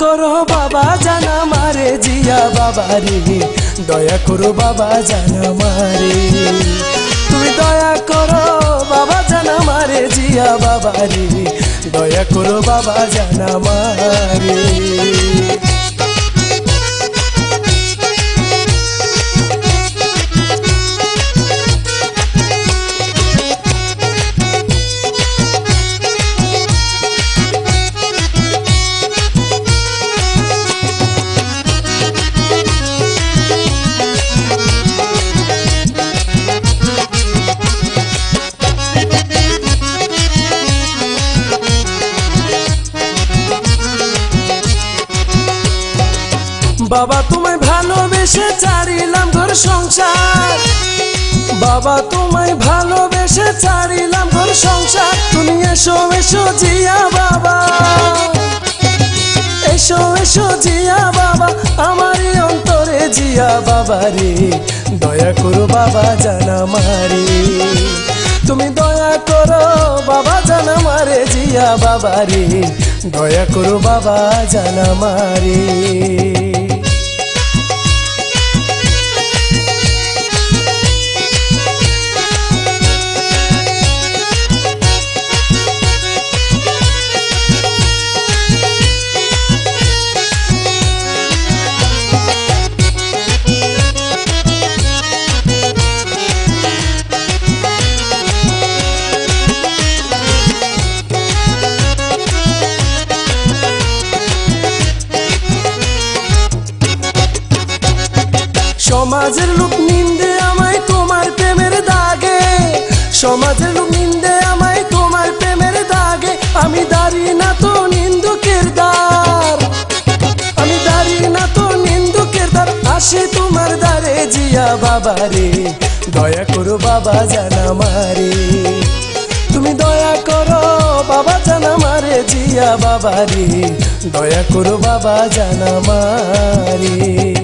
করো বাবা, জানা মারে জিয়া বাবা রে। দয়া করো বাবা, জানা মারে তুমি দয়া করো বাবা, জানা মারে জিয়া বাবা রে। দয়া করো বাবা, জানা মারে বাবা, তোমায় ভালোবেসে চারিলাম ঘর সংসার। বাবা, তোমায় ভালোবেসে চারিলাম ঘর সংসার। তুমি এসো এসো জিয়া বাবা। এসো এসো জিয়া বাবা, আমারই অন্তরে জিয়া বাবা রে। দয়া করো বাবা, জানা মারে তুমি দয়া করো বাবা, জানা মারে জিয়া বাবা রে। দয়া করো বাবা, জানা মারে সমাজের লোক নিন্দে আমায় তোমার প্রেমের দাগে। সমাজের লোক নিন্দে আমায় তোমার প্রেমের দাগে। আমি দাঁড়ি না তো নিন্দুকের দ্বার। আমি দাঁড়ি না তো নিন্দুকের দ্বার। আসে তোমার দ্বারে জিয়া বাবা রে দয়া করো বাবা জানা মারে তুমি দয়া করো বাবা জানা মারে জিয়া বাবা রে দয়া করো বাবা জানা মারে